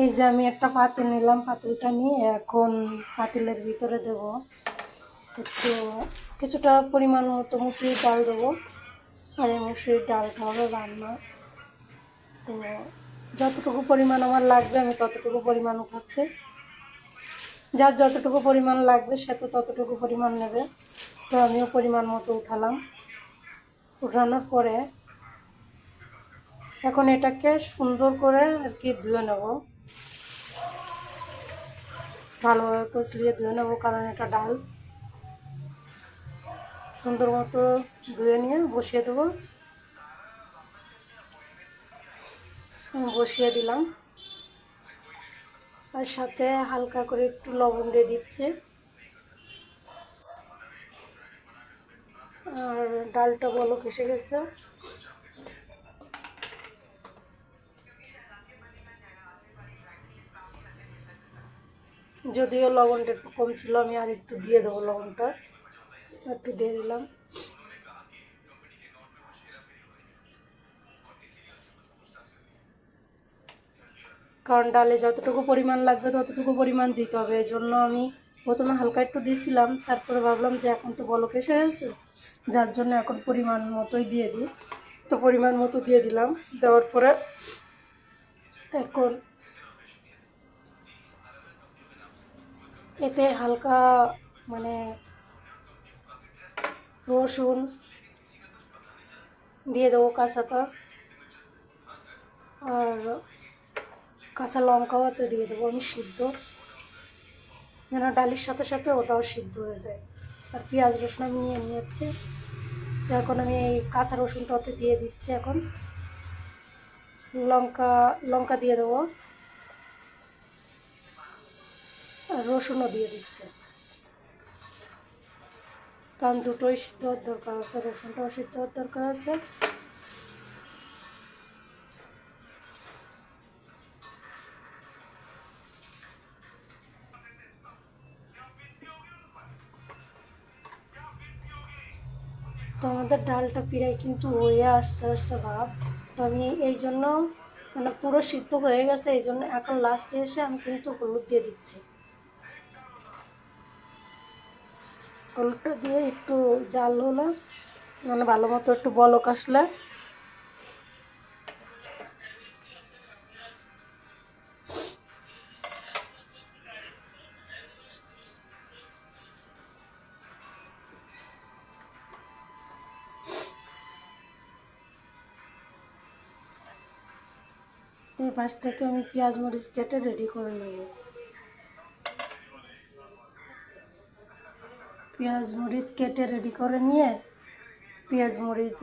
এই যে আমি একটা পাতিল নিলাম, পাতিলটা নিয়ে এখন পাতিলের ভিতরে দেব। একটু কিছুটা পরিমাণ মতো মুসুরির ডাল দেবো। আর এই মুসুরির ডালটা হবে রান্না। তো যতটুকু পরিমাণ আমার লাগবে, আমি ততটুকু পরিমাণ খাচ্ছি যার যতটুকু পরিমাণ লাগবে, সে তো ততটুকু পরিমাণ নেবে। তো আমিও পরিমাণ মতো উঠালাম। উঠানোর পরে এখন এটাকে সুন্দর করে আর কি ধুয়ে নেব। ভালোভাবে কচলিয়ে ধুয়ে নেব, কারণ এটা ডাল। সুন্দর মতো ধুয়ে নিয়ে বসিয়ে দেবো। বসিয়ে দিলাম। আর সাথে হালকা করে একটু লবণ দিয়ে দিচ্ছে। আর ডালটা বলক এসে গেছে। যদিও লবণটা একটু কম ছিল, আমি আর একটু দিয়ে দেবো লবণটা। একটু দিয়ে দিলাম। কারণ ডালে যতটুকু পরিমাণ লাগবে ততটুকু পরিমাণ দিতে হবে, এই জন্য আমি প্রথমে হালকা একটু দিয়েছিলাম, তারপরে ভাবলাম যে এখন তো বলক এসে গেছে, যার জন্য এখন পরিমাণ মতোই দিয়ে দিই। তো পরিমাণ মতো দিয়ে দিলাম, দেওয়ার পরে এখন এতে হালকা মানে রসুন দিয়ে দেবো কাঁচাটা। আর কাঁচা লঙ্কাও এতে দিয়ে দেবো আমি সিদ্ধ। যেন ডালির সাথে সাথে ওটাও সিদ্ধ হয়ে যায়। আর পেঁয়াজ রসুন আমি নিয়ে নিয়েছি। এখন আমি এই কাঁচা রসুনটা ওতে দিয়ে দিচ্ছি এখন। লঙ্কা লঙ্কা দিয়ে দেবো। রসুনও দিয়ে দিচ্ছে। কারণ দুটোই সিদ্ধ হওয়ার দরকার আছে, রসুনটাও সিদ্ধ হওয়ার দরকার আছে। তো আমাদের ডালটা প্রায় কিন্তু হয়ে আসছে আসছে ভাব। তো আমি এই জন্য মানে পুরো সিদ্ধ হয়ে গেছে, এই জন্য এখন লাস্টে এসে আমি কিন্তু হলুদ দিয়ে দিচ্ছি। হলুদটা দিয়ে একটু জাল হলো মানে ভালো মতো একটু বলক আসলে। এই পাশটাকে আমি পেঁয়াজ মরিচ কেটে রেডি করে নেব। পেঁয়াজ মরিচ কেটে রেডি করে নিয়ে পেঁয়াজ মরিচ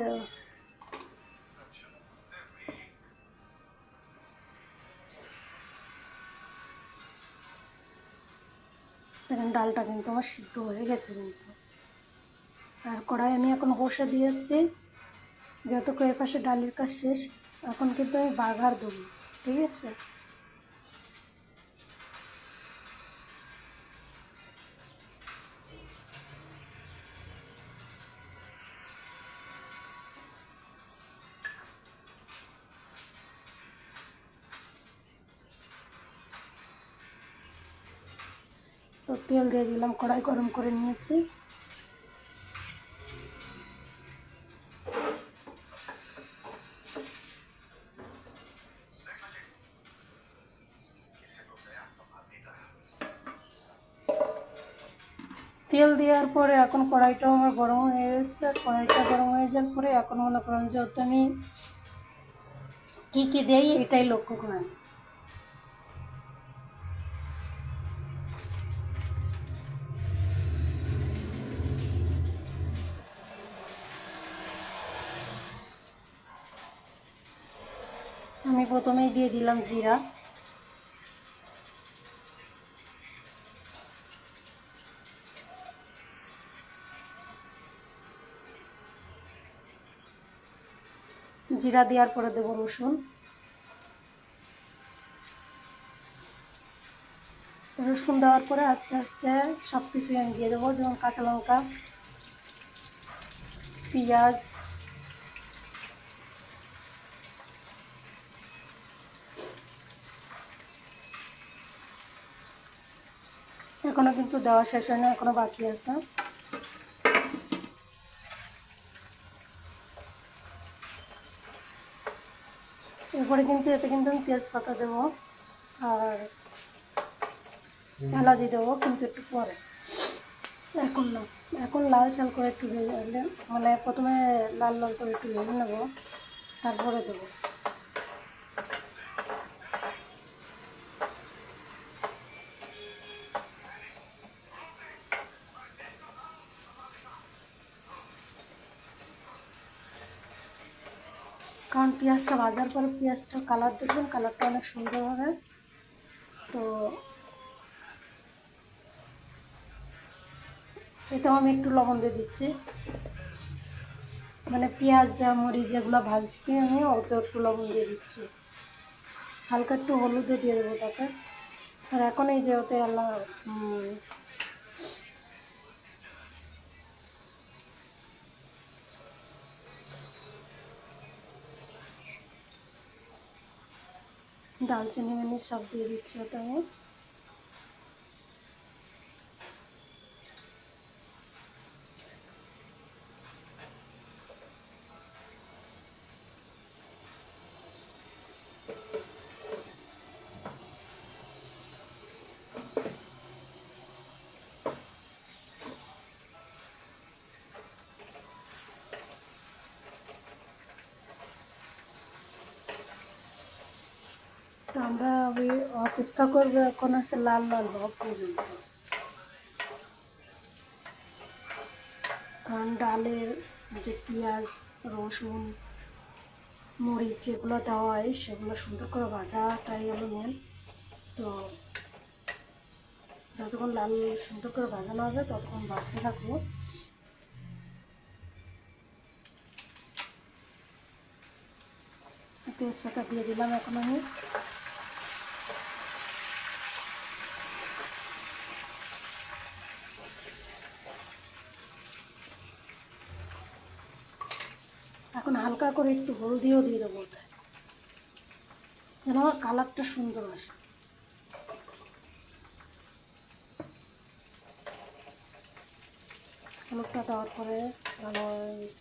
দেখেন ডালটা কিন্তু আমার সিদ্ধ হয়ে গেছে কিন্তু। আর কড়াই আমি এখন বসে দিয়েছি, যেহেতু এ পাশে ডালের কাজ শেষ, এখন কিন্তু আমি বাঘার দেবো ঠিক আছে? তো তেল দিয়ে দিলাম, কড়াই গরম করে নিয়েছি। তেল দেওয়ার পরে এখন কড়াইটাও আমার গরম হয়ে গেছে। কড়াইটা গরম হয়ে যাওয়ার পরে এখন মনে করেন যেহেতু আমি কী কী দেই এটাই লক্ষ্য করেন। আমি প্রথমেই দিয়ে দিলাম জিরা। জিরা দেওয়ার পরে দেবো রসুন। রসুন দেওয়ার পরে আস্তে আস্তে সব কিছুই আমি দিয়ে দেবো, যেমন কাঁচা লঙ্কা, পেঁয়াজ এখনও কিন্তু দেওয়া শেষ হয় না এখনও বাকি আছে। এরপরে কিন্তু এতে কিন্তু আমি তেজপাতা দেবো, আর এলাচি দেবো, কিন্তু একটু পরে। এখন না, এখন লাল চাল করে একটু ভেজে মানে প্রথমে লাল লাল করে একটু ভেজে নেব, তারপরে দেবো। কারণ পেঁয়াজটা ভাজার পরে পেঁয়াজটা কালার দেখবেন কালারটা অনেক সুন্দর হবে। তো এতেও আমি একটু লবণ দিয়ে দিচ্ছি। মানে পেঁয়াজ, যা মরিচ, যেগুলো ভাজছি আমি ওতেও একটু লবণ দিয়ে দিচ্ছি। হালকা একটু হলুদও দিয়ে দেবো তাতে। আর এখন এই যে ওতে আল্লাহ উম, মানে সব দিয়ে দিচ্ছি ওতে আমি আমরা অপেক্ষা করব এখন আছে লাল লাল হওয়া পর্যন্ত। কারণ ডালের যে পেঁয়াজ, রসুন, মরিচ যেগুলো দেওয়া হয় সেগুলো সুন্দর করে ভাজাটাই হলো মেন তো যতক্ষণ লাল সুন্দর করে ভাজানো হবে ততক্ষণ ভাজতে থাকব। তেজপাতা দিয়ে দিলাম এখন আমি এখন হালকা করে একটু হলদিও দিয়ে দেবো ওতে যেন আমার কালারটা সুন্দর আসে। হলুদটা দেওয়ার পরে ভালো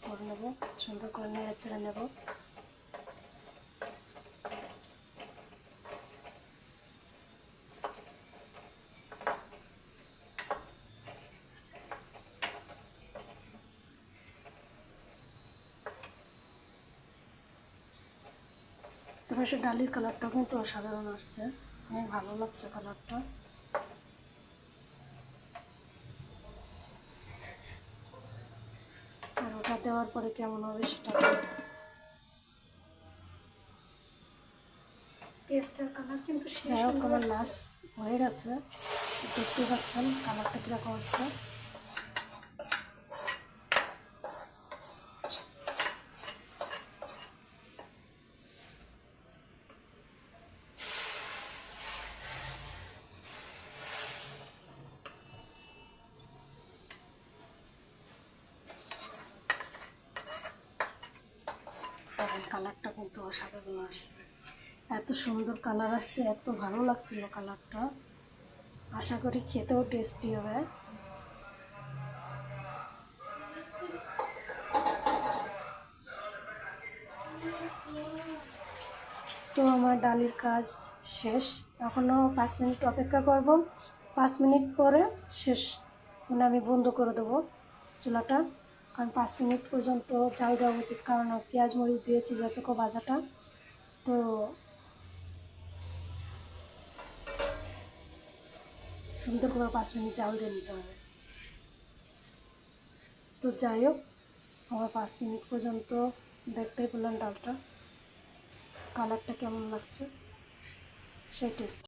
করে নেব, সুন্দর করে নেড়ে ছেড়ে নেব। এবার সে ডালির কালারটা কিন্তু অসাধারণ আসছে। অনেক ভালো লাগছে কালারটা। আর ওটা দেওয়ার পরে কেমন হবে সেটা পেস্টার কালার কিন্তু যাই হোক আমার লাস্ট হয়ে গেছে। দেখতে পাচ্ছেন কালারটা কীরকম আসছে। দেখেন কালারটা কিন্তু অসাধারণ আসছে। এত সুন্দর কালার আসছে, এত ভালো লাগছিল কালারটা আশা করি খেতেও টেস্টি হবে। তো আমার ডালির কাজ শেষ। এখনও পাঁচ মিনিট অপেক্ষা করব। পাঁচ মিনিট পরে শেষ। মানে আমি বন্ধ করে দেবো চুলাটা। কারণ পাঁচ মিনিট পর্যন্ত জাল দেওয়া উচিত কারণ পেঁয়াজ মরিচ দিয়েছি যতক্ষণ ভাজাটা তো সুন্দর করে পাঁচ মিনিট জাল দিয়ে নিতে হবে। তো যাই হোক, আমার পাঁচ মিনিট পর্যন্ত দেখতেই পেলাম ডালটা। কালারটা কেমন লাগছে, সেই টেস্ট।